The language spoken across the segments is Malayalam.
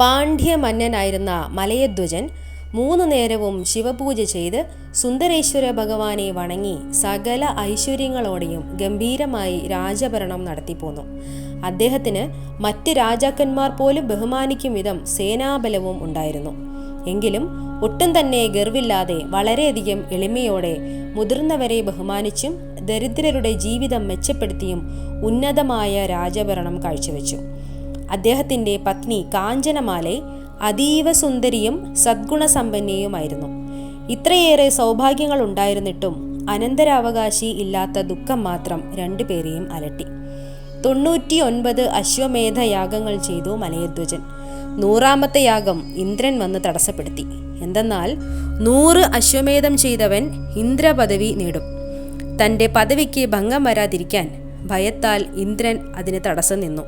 പാണ്ഡ്യ മന്നനായിരുന്ന മലയധ്വജൻ മൂന്നു നേരവും ശിവപൂജ ചെയ്ത് സുന്ദരേശ്വര ഭഗവാനെ വണങ്ങി സകല ഐശ്വര്യങ്ങളോടെയും ഗംഭീരമായി രാജഭരണം നടത്തിപ്പോന്നു അദ്ദേഹത്തിന് മറ്റ് രാജാക്കന്മാർ പോലും ബഹുമാനിക്കും വിധം സേനാബലവും ഉണ്ടായിരുന്നു. എങ്കിലും ഒട്ടും തന്നെ ഗർവില്ലാതെ വളരെയധികം എളിമയോടെ മുതിർന്നവരെ ബഹുമാനിച്ചും ദരിദ്രരുടെ ജീവിതം മെച്ചപ്പെടുത്തിയും ഉന്നതമായ രാജഭരണം കാഴ്ചവെച്ചു. അദ്ദേഹത്തിന്റെ പത്നി കാഞ്ചനമാലെ അതീവ സുന്ദരിയും സദ്ഗുണസമ്പന്നയുമായിരുന്നു. ഇത്രയേറെ സൗഭാഗ്യങ്ങൾ ഉണ്ടായിരുന്നിട്ടും അനന്തരാവകാശി ഇല്ലാത്ത ദുഃഖം മാത്രം രണ്ടുപേരെയും അലട്ടി. തൊണ്ണൂറ്റി ഒൻപത് അശ്വമേധ യാഗങ്ങൾ ചെയ്തു മലയധ്വജൻ. നൂറാമത്തെ യാഗം ഇന്ദ്രൻ വന്ന് തടസ്സപ്പെടുത്തി. എന്തെന്നാൽ നൂറ് അശ്വമേധം ചെയ്തവൻ ഇന്ദ്രപദവി നേടും. തന്റെ പദവിക്ക് ഭംഗം വരാതിരിക്കാൻ ഭയത്താൽ ഇന്ദ്രൻ അതിന് തടസ്സം നിന്നു.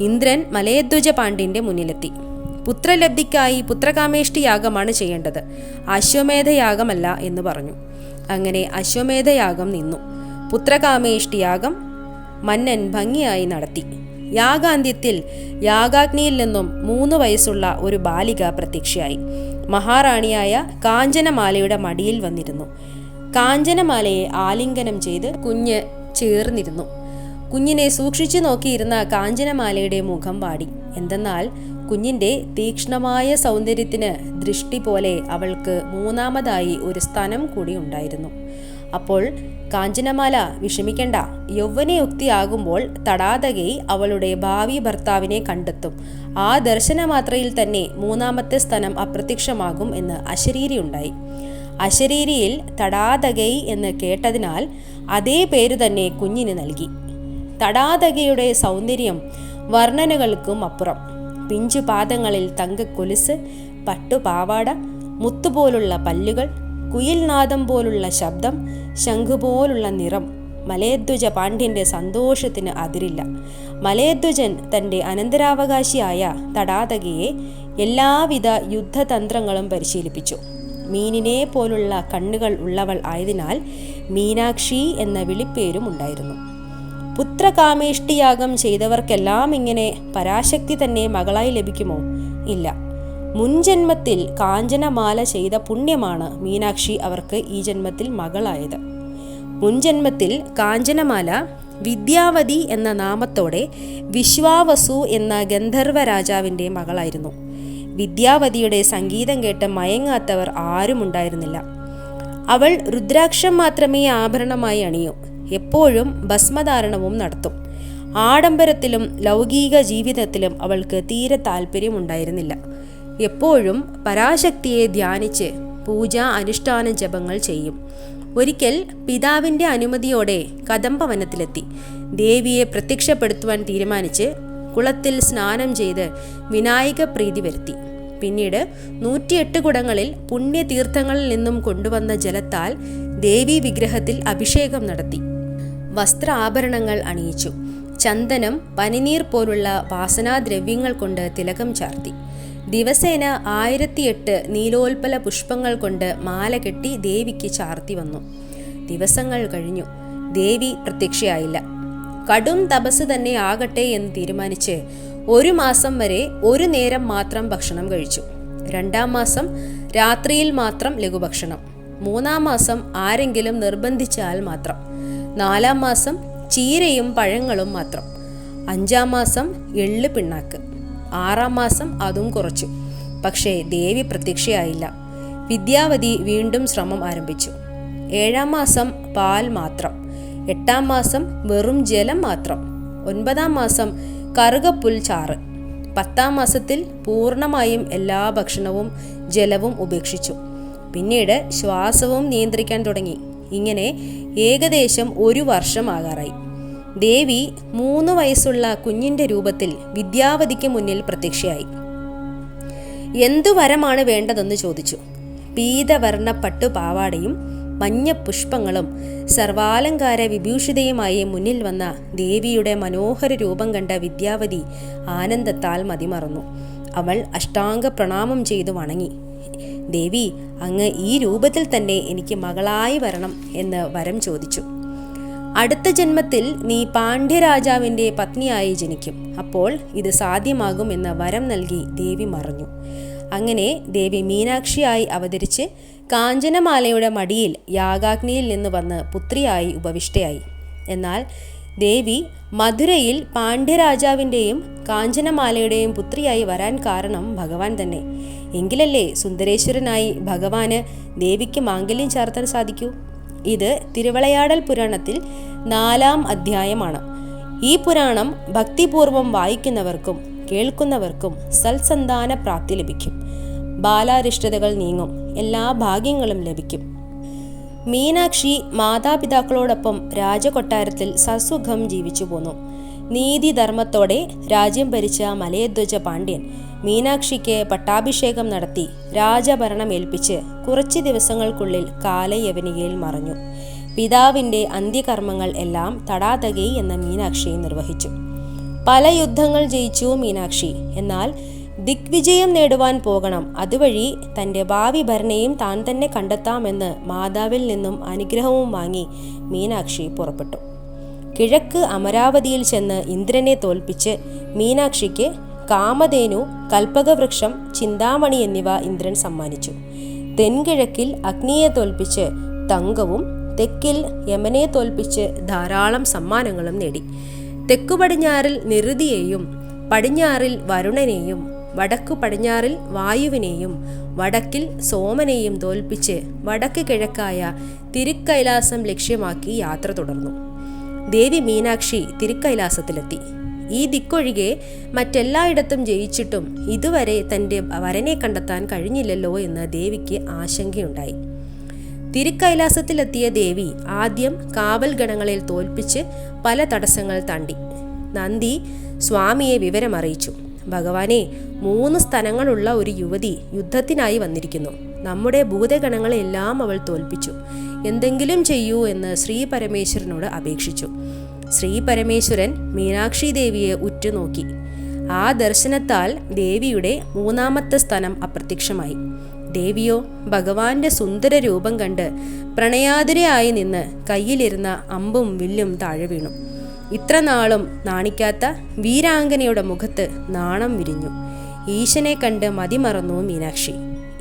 ഇന്ദ്രൻ മലയധ്വജ പാണ്ഡ്യന്റെ മുന്നിലെത്തി. പുത്രലബ്ധിക്കായി പുത്രകാമേഷ്ടി യാഗമാണ് ചെയ്യേണ്ടത്. അശ്വമേധയാഗമല്ല എന്ന് പറഞ്ഞു. അങ്ങനെ അശ്വമേധയാഗം നിന്നു. പുത്രകാമേഷ്ടി യാഗം മന്നൻ ഭംഗിയായി നടത്തി. യാഗാന്ത്യത്തിൽ യാഗാഗ്നിയിൽ നിന്നും മൂന്ന് വയസ്സുള്ള ഒരു ബാലിക പ്രത്യക്ഷയായി. മഹാറാണിയായ കാഞ്ചനമാലയുടെ മടിയിൽ വന്നിരുന്നു. കാഞ്ചനമാലയെ ആലിംഗനം ചെയ്ത് കുഞ്ഞ് ചേർന്നിരുന്നു. കുഞ്ഞിനെ സൂക്ഷിച്ചു നോക്കിയിരുന്ന കാഞ്ചനമാലയുടെ മുഖം വാടി. എന്തെന്നാൽ കുഞ്ഞിന്റെ തീക്ഷ്ണമായ സൗന്ദര്യത്തിന് ദൃഷ്ടി പോലെ അവൾക്ക് മൂന്നാമതായി ഒരു സ്ഥാനം കൂടി ഉണ്ടായിരുന്നു. അപ്പോൾ കാഞ്ചനമാല വിഷമിക്കണ്ട. യൗവനയുക്തിയാകുമ്പോൾ തടാതകൈ അവളുടെ ഭാവി ഭർത്താവിനെ കണ്ടെത്തും. ആ ദർശനമാത്രയിൽ തന്നെ മൂന്നാമത്തെ സ്ഥലം അപ്രത്യക്ഷമാകും എന്ന് അശരീരി ഉണ്ടായി. അശരീരിയിൽ തടാതകൈ എന്ന് കേട്ടതിനാൽ അതേ പേര് തന്നെ കുഞ്ഞിന് നൽകി. തടാതകയുടെ സൗന്ദര്യം വർണനകൾക്കും അപ്പുറം. പിഞ്ചു പാദങ്ങളിൽ തങ്കക്കൊലുസ് പട്ടുപാവാട മുത്തുപോലുള്ള പല്ലുകൾ കുയിൽനാദം പോലുള്ള ശബ്ദം ശംഖുപോലുള്ള നിറം. മലയദ്വജ പാണ്ഡ്യന്റെ സന്തോഷത്തിന് അതിരില്ല. മലയദ്വജൻ തന്റെ അനന്തരാവകാശിയായ തടാതകയെ എല്ലാവിധ യുദ്ധതന്ത്രങ്ങളും പരിശീലിപ്പിച്ചു. മീനിനെ പോലുള്ള കണ്ണുകൾ ഉള്ളവൾ ആയതിനാൽ മീനാക്ഷി എന്ന വിളിപ്പേരും ഉണ്ടായിരുന്നു. പുത്രകാമേഷ്ടിയാഗം ചെയ്തവർക്കെല്ലാം ഇങ്ങനെ പരാശക്തി തന്നെ മകളായി ലഭിക്കുമോ? ഇല്ല. മുൻജന്മത്തിൽ കാഞ്ചനമാല ചെയ്ത പുണ്യമാണ് മീനാക്ഷി അവർക്ക് ഈ ജന്മത്തിൽ മകളായത്. മുൻജന്മത്തിൽ കാഞ്ചനമാല വിദ്യാവതി എന്ന നാമത്തോടെ വിശ്വാവസു എന്ന ഗന്ധർവ രാജാവിന്റെ മകളായിരുന്നു. വിദ്യാവതിയുടെ സംഗീതം കേട്ട് മയങ്ങാത്തവർ ആരും ഉണ്ടായിരുന്നില്ല അവൾ രുദ്രാക്ഷം മാത്രമേ ആഭരണമായി അണിയൂ. എപ്പോഴും ഭസ്മധാരണവും നടത്തും. ആഡംബരത്തിലും ലൗകിക ജീവിതത്തിലും അവൾക്ക് തീരെ താല്പര്യമുണ്ടായിരുന്നില്ല. എപ്പോഴും പരാശക്തിയെ ധ്യാനിച്ച് പൂജ അനുഷ്ഠാന ജപങ്ങൾ ചെയ്യും. ഒരിക്കൽ പിതാവിന്റെ അനുമതിയോടെ കദംബവനത്തിലെത്തി. ദേവിയെ പ്രത്യക്ഷപ്പെടുത്തുവാൻ തീരുമാനിച്ച് കുളത്തിൽ സ്നാനം ചെയ്ത് വിനായക പ്രീതി വരുത്തി. പിന്നീട് നൂറ്റിയെട്ട് കുടങ്ങളിൽ പുണ്യതീർത്ഥങ്ങളിൽ നിന്നും കൊണ്ടുവന്ന ജലത്താൽ ദേവി വിഗ്രഹത്തിൽ അഭിഷേകം നടത്തി. വസ്ത്ര ആഭരണങ്ങൾ അണിയിച്ചു. ചന്ദനം പനിനീർ പോലുള്ള വാസനാദ്രവ്യങ്ങൾ കൊണ്ട് തിലകം ചാർത്തി. ദിവസേന ആയിരത്തിയെട്ട് നീലോൽപല പുഷ്പങ്ങൾ കൊണ്ട് മാല കെട്ടി ദേവിക്ക് ചാർത്തി വന്നു. ദിവസങ്ങൾ കഴിഞ്ഞു. ദേവി പ്രത്യക്ഷയായില്ല. കടും തപസ് തന്നെ ആകട്ടെ എന്ന് തീരുമാനിച്ച് ഒരു മാസം വരെ ഒരു നേരം മാത്രം ഭക്ഷണം കഴിച്ചു. രണ്ടാം മാസം രാത്രിയിൽ മാത്രം ലഘുഭക്ഷണം. മൂന്നാം മാസം ആരെങ്കിലും നിർബന്ധിച്ചാൽ മാത്രം. നാലാം മാസം ചീരയും പഴങ്ങളും മാത്രം. അഞ്ചാം മാസം എള്ള് പിണ്ണാക്ക്. ആറാം മാസം അതും കുറച്ചു. പക്ഷേ ദേവി പ്രത്യക്ഷയായില്ല. വിദ്യാവതി വീണ്ടും ശ്രമം ആരംഭിച്ചു. ഏഴാം മാസം പാൽ മാത്രം. എട്ടാം മാസം വെറും ജലം മാത്രം. ഒൻപതാം മാസം കറുകപ്പുൽ ചാറ്. പത്താം മാസത്തിൽ പൂർണമായും എല്ലാ ഭക്ഷണവും ജലവും ഉപേക്ഷിച്ചു. പിന്നീട് ശ്വാസവും നിയന്ത്രിക്കാൻ തുടങ്ങി. ഇങ്ങനെ ഏകദേശം ഒരു വർഷമാകാറായി. ദേവി മൂന്ന് വയസ്സുള്ള കുഞ്ഞിന്റെ രൂപത്തിൽ വിദ്യാവതിക്ക് മുന്നിൽ പ്രത്യക്ഷയായി. എന്തു വരമാണ് വേണ്ടതെന്ന് ചോദിച്ചു. പീതവർണ പട്ടുപാവാടയും മഞ്ഞ പുഷ്പങ്ങളും സർവാലങ്കാര വിഭൂഷിതയുമായി മുന്നിൽ വന്ന ദേവിയുടെ മനോഹര രൂപം കണ്ട വിദ്യാവതി ആനന്ദത്താൽ മതിമറന്നു. അവൾ അഷ്ടാംഗ പ്രണാമം ചെയ്തു വണങ്ങി. ദേവി അങ്ങ് ഈ രൂപത്തിൽ തന്നെ എനിക്ക് മകളായി വരണം എന്ന് വരം ചോദിച്ചു. അടുത്ത ജന്മത്തിൽ നീ പാണ്ഡ്യരാജാവിന്റെ പത്നിയായി ജനിക്കും. അപ്പോൾ ഇത് സാധ്യമാകും എന്ന് വരം നൽകി ദേവി മറഞ്ഞു. അങ്ങനെ ദേവി മീനാക്ഷിയായി അവതരിച്ച് കാഞ്ചനമാലയുടെ മടിയിൽ യാഗാഗ്നിയിൽ നിന്ന് വന്ന് പുത്രിയായി ഉപവിഷ്ടയായി. എന്നാൽ ദേവി മധുരയിൽ പാണ്ഡ്യരാജാവിന്റെയും കാഞ്ചനമാലയുടെയും പുത്രിയായി വരാൻ കാരണം ഭഗവാൻ തന്നെ. എങ്കിലല്ലേ സുന്ദരേശ്വരനായി ഭഗവാന് ദേവിക്ക് മാംഗല്യം ചാർത്താൻ സാധിക്കൂ? ഇത് തിരുവളയാടൽ പുരാണത്തിൽ നാലാം അധ്യായമാണ്. ഈ പുരാണം ഭക്തിപൂർവം വായിക്കുന്നവർക്കും കേൾക്കുന്നവർക്കും സൽസന്താന പ്രാപ്തി ലഭിക്കും. ബാലാരിഷ്ടതകൾ നീങ്ങും. എല്ലാ ഭാഗ്യങ്ങളും ലഭിക്കും. മീനാക്ഷി മാതാപിതാക്കളോടൊപ്പം രാജകൊട്ടാരത്തിൽ സസുഖം ജീവിച്ചു പോന്നു. നീതിധർമ്മത്തോടെ രാജ്യം ഭരിച്ച മലയധ്വജ പാണ്ഡ്യൻ മീനാക്ഷിക്ക് പട്ടാഭിഷേകം നടത്തി രാജഭരണം ഏൽപ്പിച്ച് കുറച്ച് ദിവസങ്ങൾക്കുള്ളിൽ കാലയവനികയിൽ മറഞ്ഞു. പിതാവിന്റെ അന്ത്യകർമ്മങ്ങൾ എല്ലാം തടാതകൈ എന്ന മീനാക്ഷി നിർവഹിച്ചു. പല യുദ്ധങ്ങൾ ജയിച്ചു മീനാക്ഷി. എന്നാൽ ദിഗ്വിജയം നേടുവാൻ പോകണം. അതുവഴി തന്റെ ഭാവി ഭരണയും താൻ തന്നെ കണ്ടെത്താമെന്ന് മാതാവിൽ നിന്നും അനുഗ്രഹവും വാങ്ങി മീനാക്ഷി പുറപ്പെട്ടു. കിഴക്ക് അമരാവതിയിൽ ചെന്ന് ഇന്ദ്രനെ തോൽപ്പിച്ച് മീനാക്ഷിക്ക് കാമധേനു കൽപ്പകവൃക്ഷം ചിന്താമണി എന്നിവ ഇന്ദ്രൻ സമ്മാനിച്ചു. തെൻകിഴക്കിൽ അഗ്നിയെ തോൽപ്പിച്ച് തങ്കവും തെക്കിൽ യമനെ തോൽപ്പിച്ച് ധാരാളം സമ്മാനങ്ങളും നേടി. തെക്കു പടിഞ്ഞാറിൽ നിരുതിയെയും പടിഞ്ഞാറിൽ വരുണനെയും വടക്കു പടിഞ്ഞാറിൽ വായുവിനെയും വടക്കിൽ സോമനെയും തോൽപ്പിച്ച് വടക്ക് കിഴക്കായ തിരുക്കൈലാസം ലക്ഷ്യമാക്കി യാത്ര തുടർന്നു. ദേവി മീനാക്ഷി തിരുക്കൈലാസത്തിലെത്തി. ഈ ദിക്കൊഴികെ മറ്റെല്ലായിടത്തും ജയിച്ചിട്ടും ഇതുവരെ തന്റെ വരനെ കണ്ടെത്താൻ കഴിഞ്ഞില്ലല്ലോ എന്ന് ദേവിക്ക് ആശങ്കയുണ്ടായി. തിരുക്കൈലാസത്തിലെത്തിയ ദേവി ആദ്യം കാവൽ ഗണങ്ങളിൽ തോൽപ്പിച്ച് പല തടസ്സങ്ങൾ തണ്ടി. നന്ദി സ്വാമിയെ വിവരമറിയിച്ചു. ഭഗവാനെ മൂന്ന് സ്ഥലങ്ങളുള്ള ഒരു യുവതി യുദ്ധത്തിനായി വന്നിരിക്കുന്നു. നമ്മുടെ ഭൂതഗണങ്ങളെല്ലാം അവൾ തോൽപ്പിച്ചു. എന്തെങ്കിലും ചെയ്യൂ എന്ന് ശ്രീ പരമേശ്വരനോട് അപേക്ഷിച്ചു. ശ്രീ പരമേശ്വരൻ മീനാക്ഷി ദേവിയെ ഉറ്റുനോക്കി. ആ ദർശനത്താൽ ദേവിയുടെ മൂന്നാമത്തെ സ്ഥലം അപ്രത്യക്ഷമായി. ദേവിയോ ഭഗവാന്റെ സുന്ദര രൂപം കണ്ട് പ്രണയാതുരയായി നിന്ന് കയ്യിലിരുന്ന അമ്പും വില്ലും താഴെ വീണു. ഇത്ര നാളും നാണിക്കാത്ത വീരാംഗനയുടെ മുഖത്ത് നാണം വിരിഞ്ഞു. ഈശനെ കണ്ട് മതിമറന്നു മീനാക്ഷി.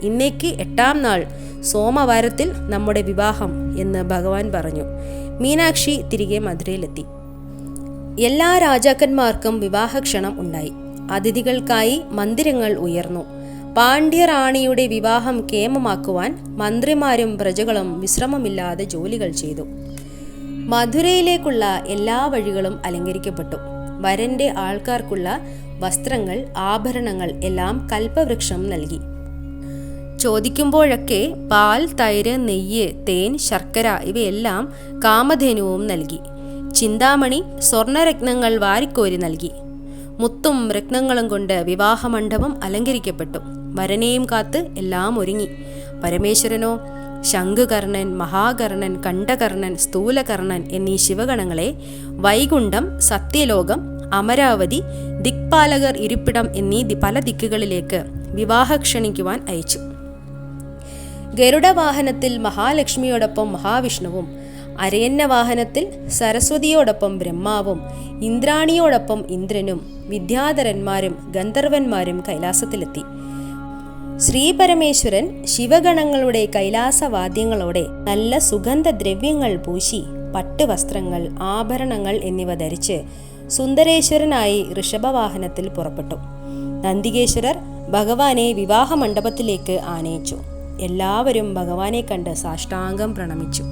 ഇന്നേക്ക് എട്ടാം നാൾ സോമവാരത്തിൽ നമ്മുടെ വിവാഹം എന്ന് ഭഗവാൻ പറഞ്ഞു. മീനാക്ഷി തിരികെ മധുരയിലെത്തി. എല്ലാ രാജാക്കന്മാർക്കും വിവാഹക്ഷണം ഉണ്ടായി. അതിഥികൾക്കായി മന്ദിരങ്ങൾ ഉയർന്നു. പാണ്ഡ്യറാണിയുടെ വിവാഹം കേമമാക്കുവാൻ മന്ത്രിമാരും പ്രജകളും വിശ്രമമില്ലാതെ ജോലികൾ ചെയ്തു. മധുരയിലേക്കുള്ള എല്ലാ വഴികളും അലങ്കരിക്കപ്പെട്ടു. വരന്റെ ആൾക്കാർക്കുള്ള വസ്ത്രങ്ങൾ ആഭരണങ്ങൾ എല്ലാം കൽപ്പവൃക്ഷം നൽകി. ചോദിക്കുമ്പോഴൊക്കെ പാൽ തൈര് നെയ്യ് തേൻ ശർക്കര ഇവയെല്ലാം കാമധേനുവും നൽകി. ചിന്താമണി സ്വർണരത്നങ്ങൾ വാരിക്കോരി നൽകി. മുത്തും രത്നങ്ങളും കൊണ്ട് വിവാഹമണ്ഡപം അലങ്കരിക്കപ്പെട്ടു. വരനെയും കാത്ത് എല്ലാം ഒരുങ്ങി. പരമേശ്വരനോ ശംഖുകർണൻ മഹാകർണൻ കണ്ഠകർണൻ സ്ഥൂലകർണൻ എന്നീ ശിവഗണങ്ങളെ വൈകുണ്ഠം സത്യലോകം അമരാവതി ദിക്പാലകർ ഇരിപ്പിടം എന്നീ പല ദിക്കുകളിലേക്ക് വിവാഹ ക്ഷണിക്കുവാൻ അയച്ചു. ഗരുഡവാഹനത്തിൽ മഹാലക്ഷ്മിയോടൊപ്പം മഹാവിഷ്ണുവും അരയന്ന വാഹനത്തിൽ സരസ്വതിയോടൊപ്പം ബ്രഹ്മാവും ഇന്ദ്രാണിയോടൊപ്പം ഇന്ദ്രനും വിദ്യാധരന്മാരും ഗന്ധർവന്മാരും കൈലാസത്തിലെത്തി. ശ്രീപരമേശ്വരൻ ശിവഗണങ്ങളുടെ കൈലാസവാദ്യങ്ങളോടെ നല്ല സുഗന്ധദ്രവ്യങ്ങൾ പൂശി പട്ടുവസ്ത്രങ്ങൾ ആഭരണങ്ങൾ എന്നിവ ധരിച്ച് സുന്ദരേശ്വരനായി ഋഷഭവാഹനത്തിൽ പുറപ്പെട്ടു. നന്ദികേശ്വരർ ഭഗവാനെ വിവാഹ മണ്ഡപത്തിലേക്ക് ആനയിച്ചു. എല്ലാവരും ഭഗവാനെ കണ്ട് സാഷ്ടാംഗം പ്രണമിച്ചു.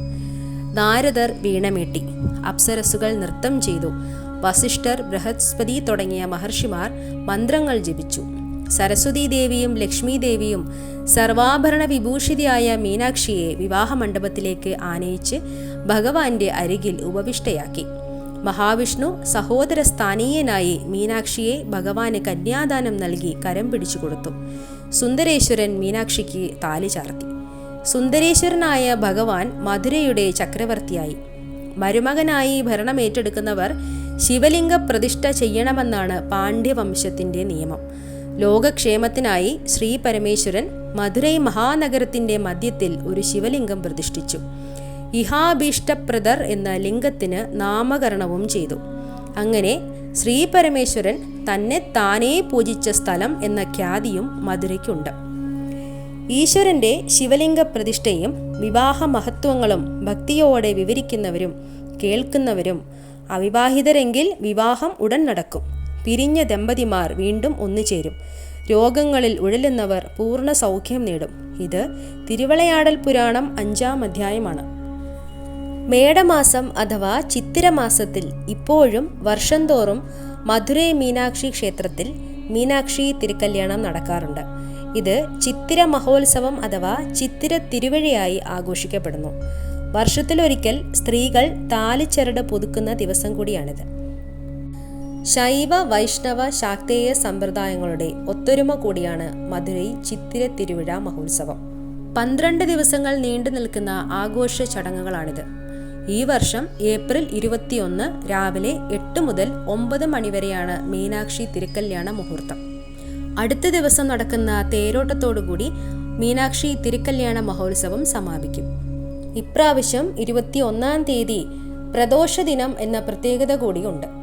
നാരദർ വീണമീട്ടി അപ്സരസുകൾ നൃത്തം ചെയ്തു. വസിഷ്ഠർ ബൃഹസ്പതി തുടങ്ങിയ മഹർഷിമാർ മന്ത്രങ്ങൾ ജപിച്ചു. സരസ്വതി ദേവിയും ലക്ഷ്മി ദേവിയും സർവാഭരണ വിഭൂഷിതയായ മീനാക്ഷിയെ വിവാഹമണ്ഡപത്തിലേക്ക് ആനയിച്ച് ഭഗവാന്റെ അരികിൽ ഉപവിഷ്ടയാക്കി. മഹാവിഷ്ണു സഹോദര സ്ഥാനീയനായി മീനാക്ഷിയെ ഭഗവാന് കന്യാദാനം നൽകി കരം പിടിച്ചു കൊടുത്തു. സുന്ദരേശ്വരൻ മീനാക്ഷിക്ക് താലി ചാർത്തി. സുന്ദരേശ്വരനായ ഭഗവാൻ മധുരയുടെ ചക്രവർത്തിയായി. മരുമകനായി ഭരണമേറ്റെടുക്കുന്നവർ ശിവലിംഗ പ്രതിഷ്ഠ ചെയ്യണമെന്നാണ് പാണ്ഡ്യവംശത്തിന്റെ നിയമം. ലോകക്ഷേമത്തിനായി ശ്രീ പരമേശ്വരൻ മധുരൈ മഹാനഗരത്തിന്റെ മധ്യത്തിൽ ഒരു ശിവലിംഗം പ്രതിഷ്ഠിച്ചു. ഇഹാഭീഷ്ടപ്രദർ എന്ന ലിംഗത്തിന് നാമകരണവും ചെയ്തു. അങ്ങനെ ശ്രീ പരമേശ്വരൻ തന്നെ താനേ പൂജിച്ച സ്ഥലം എന്ന ഖ്യാതിയും മധുരയ്ക്കുണ്ട്. ഈശ്വരന്റെ ശിവലിംഗ പ്രതിഷ്ഠയും വിവാഹ മഹത്വങ്ങളും ഭക്തിയോടെ വിവരിക്കുന്നവരും കേൾക്കുന്നവരും അവിവാഹിതരെങ്കിൽ വിവാഹം ഉടൻ നടക്കും. പിരിഞ്ഞ ദമ്പതിമാർ വീണ്ടും ഒന്നുചേരും. രോഗങ്ങളിൽ ഉഴലുന്നവർ പൂർണ സൗഖ്യം നേടും. ഇത് തിരുവളയാടൽ പുരാണം അഞ്ചാം അധ്യായമാണ്. മേടമാസം അഥവാ ചിത്തിരമാസത്തിൽ ഇപ്പോഴും വർഷം തോറും മധുരൈ മീനാക്ഷി ക്ഷേത്രത്തിൽ മീനാക്ഷി തിരുക്കല്യാണം നടക്കാറുണ്ട്. ഇത് ചിത്തിര മഹോത്സവം അഥവാ ചിത്തിര തിരുവഴിയായി ആഘോഷിക്കപ്പെടുന്നു. വർഷത്തിലൊരിക്കൽ സ്ത്രീകൾ താലിച്ചരട് പുതുക്കുന്ന ദിവസം കൂടിയാണിത്. ശൈവ വൈഷ്ണവ ശാക്തേയ സമ്പ്രദായങ്ങളുടെ ഒത്തൊരുമ കൂടിയാണ് മധുരൈ ചിത്തിര തിരുവിഴ മഹോത്സവം. പന്ത്രണ്ട് ദിവസങ്ങൾ നീണ്ടു നിൽക്കുന്ന ആഘോഷ ചടങ്ങുകളാണിത്. ഈ വർഷം ഏപ്രിൽ ഇരുപത്തിയൊന്ന് രാവിലെ എട്ട് മുതൽ ഒമ്പത് മണിവരെയാണ് മീനാക്ഷി തിരുക്കല്യാണ മുഹൂർത്തം. അടുത്ത ദിവസം നടക്കുന്ന തേരോട്ടത്തോടുകൂടി മീനാക്ഷി തിരുക്കല്യാണ മഹോത്സവം സമാപിക്കും. ഇപ്രാവശ്യം ഇരുപത്തി ഒന്നാം തീയതി പ്രദോഷ ദിനം എന്ന പ്രത്യേകത കൂടിയുണ്ട്.